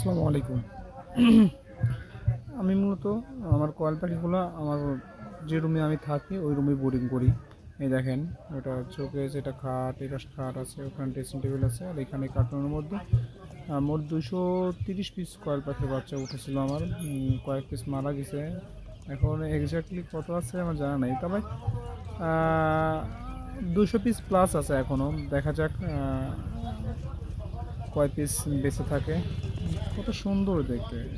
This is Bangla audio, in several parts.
আসসালামু আলাইকুম। আমি মূলত আমার কয়েল পাখিগুলো আমার যে রুমে আমি থাকি, ওই রুমে বোরিং করি। এই দেখেন, ওটা চোখে যেটা খাট, এটা খাট আছে, ওখানে ড্রেসিং টেবিল আছে, আর এখানে কার্টুনের মধ্যে মোট দুশো তিরিশ পিস কয়েল পাখির বাচ্চা উঠেছিল আমার। কয়েক পিস মারা গেছে। এখন এক্স্যাক্টলি কত আছে আমার জানা নেই, তবে দুশো পিস প্লাস আছে এখনও দেখা যাক কয় পিস বেঁচে থাকে। কত সুন্দর দেখতে।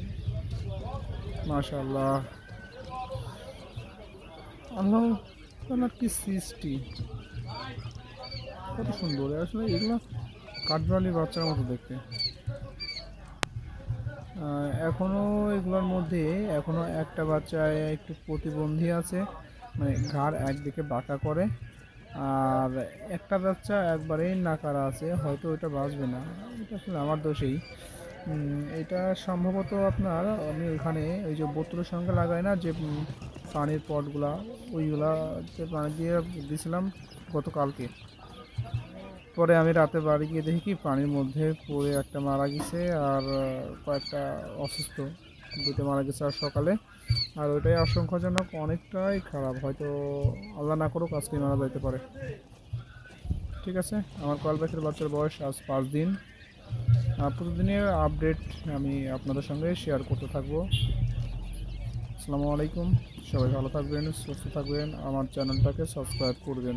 মাশাল্লাহ আল্লাহ তালার কি সৃষ্টি। কত সুন্দর। আসলে এগুলো কাঠবালি বাচ্চার মতো দেখতে। আহ, এখনও এগুলোর মধ্যে এখনও একটা বাচ্চায় একটু প্রতিবন্ধী আছে মানে ঘাড় একদিকে বাঁকা করে আর একটা বাচ্চা একবারেই নাকারা আছে হয়তো ওটা বাঁচবে না। এটা আসলে আমার দোষেই। এটা সম্ভবত আপনার, আমি ওখানে ওই যে বোতলের সঙ্গে লাগাই না, যে পানির পটগুলা, ওইগুলা যে পানি দিয়ে দিয়েছিলাম গতকালকে। পরে আমি রাতে বাড়ি গিয়ে দেখি কি পানির মধ্যে পড়ে একটা মারা গেছে আর কয়েকটা অসুস্থ দুটো মারা গেছে আর সকালে। আর ওইটাই আশঙ্কাজনক, অনেকটাই খারাপ। হয়তো আল্লাহ না করুক আজকে মারা যাইতে পারে। ঠিক আছে? আমার পাখির বাচ্চার বয়স আজ পাঁচ দিন। প্রতিদিনের আপডেট আমি আপনাদের সঙ্গে শেয়ার করতে থাকব। আসসালামু আলাইকুম, সবাই ভালো থাকবেন, সুস্থ থাকবেন। আমার চ্যানেলটাকে সাবস্ক্রাইব করবেন